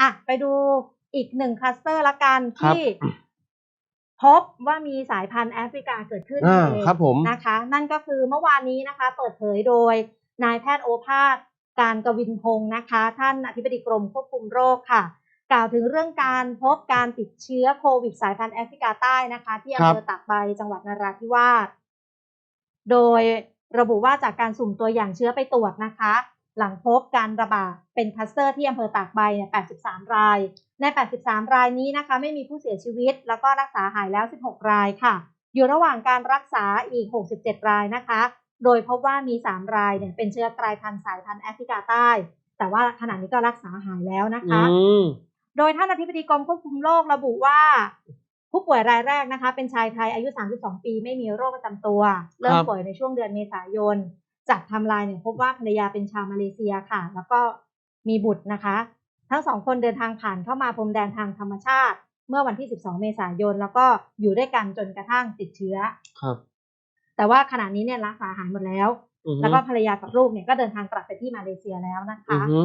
อะไปดูอีกหนึ่งคลัสเตอร์ละกันครับ ที่พบว่ามีสายพันธุ์แอฟริกาเกิดขึ้นอ่านั่นเองครับผม นะคะ นั่นก็คือเมื่อวานนี้นะคะ เปิดเผยโดยนายแพทย์โอภาสการกวินพงศ์นะคะ ท่านอธิบดีกรมควบคุมโรคค่ะ กล่าวถึงเรื่องการพบการติดเชื้อโควิดสายพันธุ์แอฟริกาใต้นะคะ ที่อำเภอตากใบจังหวัดนราธิวาสโดยระบุว่าจากการสุ่มตัวอย่างเชื้อไปตรวจนะคะ หลังพบการระบาดเป็นคลัสเตอร์ที่อำเภอตากใบเนี่ย83 ราย ใน 83 รายนี้นะคะไม่มีผู้เสียชีวิต แล้วก็รักษาหายแล้ว 16 รายค่ะ อยู่ระหว่างการรักษาอีก 67 รายนะคะ โดยพบว่ามี 3 รายเนี่ยเป็นเชื้อกลายพันธุ์สายพันธุ์แอฟริกาใต้ แต่ว่าขณะนี้ก็รักษาหายแล้วนะคะอืมโดยท่านอธิบดีกรมควบคุมโรคระบุว่าผู้ป่วยรายแรกนะคะ เป็นชายไทยอายุ 32 ปี ไม่มีโรคประจำตัว เริ่มป่วยในช่วงเดือนเมษายน จากไทำลายเนี่ยพบว่าภรรยาเป็นชาวมาเลเซียค่ะ แล้วก็มีบุตรนะคะ ทั้งสองคนเดินทางผ่านเข้ามาพรมแดนทางธรรมชาติ เมื่อวันที่ 12 เมษายน แล้วก็อยู่ด้วยกันจนกระทั่งติดเชื้อ ครับ แต่ว่าขณะนี้เนี่ยรักษาหายหมดแล้วอือฮึแล้วก็ภรรยากับลูกเนี่ยก็เดินทางกลับไปที่มาเลเซียแล้วนะอืคะอฮึ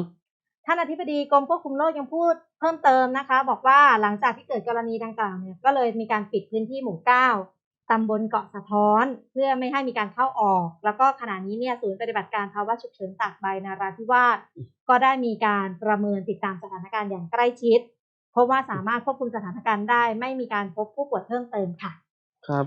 ท่านอธิบดีกรมควบคุมโรคยังพูดเพิ่มเติมนะคะ บอกว่าหลังจากที่เกิดกรณีดังกล่าวเนี่ยก็เลยมีการปิดพื้นที่หมู่เก้า ตำบลเกาะสะท้อน เพื่อไม่ให้มีการเข้าออก แล้วก็ขณะนี้เนี่ยศูนย์ปฏิบัติการภาวะฉุกเฉินตากใบนาราธิวาสก็ได้มีการประเมินติดตามสถานการณ์อย่างใกล้ชิดเพราะว่าสามารถควบคุมสถานการณ์ได้ ไม่มีการพบผู้ป่วยเพิ่มเติมค่ะ ครับ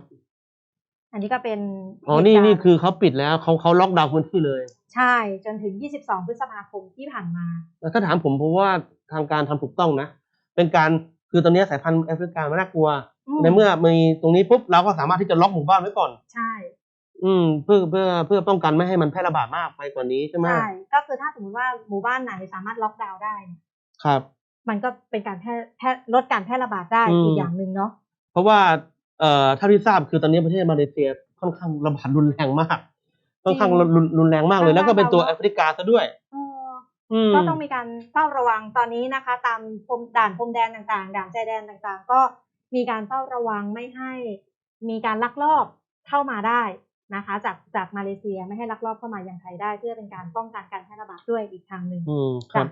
อันนี้ก็เป็นอ๋อนี่เหตุการณ์นี่คือเขาปิดแล้วเขาเขาล็อกดาวน์พื้นที่เลย ใช่จนถึง 22 พฤษภาคมที่ผ่านมาแต่ถ้าถามผมผมว่าทางการทำถูกต้องนะ เป็นการคือตอนนี้สายพันธุ์แอฟริกามันน่ากลัวอืม ในเมื่อมีตรงนี้ปุ๊บเราก็สามารถที่จะล็อกหมู่บ้านไว้ก่อน ใช่ อืม เพื่อเพื่อเพื่อป้องกันไม่ให้มันแพร่ระบาดมากไปกว่านี้ใช่ไหมใช่ก็คือถ้าสมมติว่าหมู่บ้านไหนสามารถล็อกดาวน์ได้เนี่ยครับ มันก็เป็นการแพร่แพร่ลดการแพร่ระบาดได้อืมอีกอย่างหนึ่งเนาะเพราะว่าเอ่อเท่าที่ทราบคือตอนนี้ประเทศมาเลเซียค่อนข้างระบาดรุนแรงมากค่อนข้างรุนรุนรุนแรงมากเลย แล้วก็เป็นตัวแอฟริกาซะด้วยเอออืมก็ต้องมีการเฝ้าระวังตอนนี้นะคะ ตามพรมด่านพรมแดนต่างๆ ด่านชายแดนต่างๆ ก็ มีการเฝ้าระวังไม่ให้มีการลักลอบเข้ามาได้นะคะ จากจากมาเลเซียไม่ให้ลักลอบเข้ามายังไทยได้ เพื่อเป็นการป้องกันการแพร่ระบาดด้วยอีกทางหนึ่งอืมครับ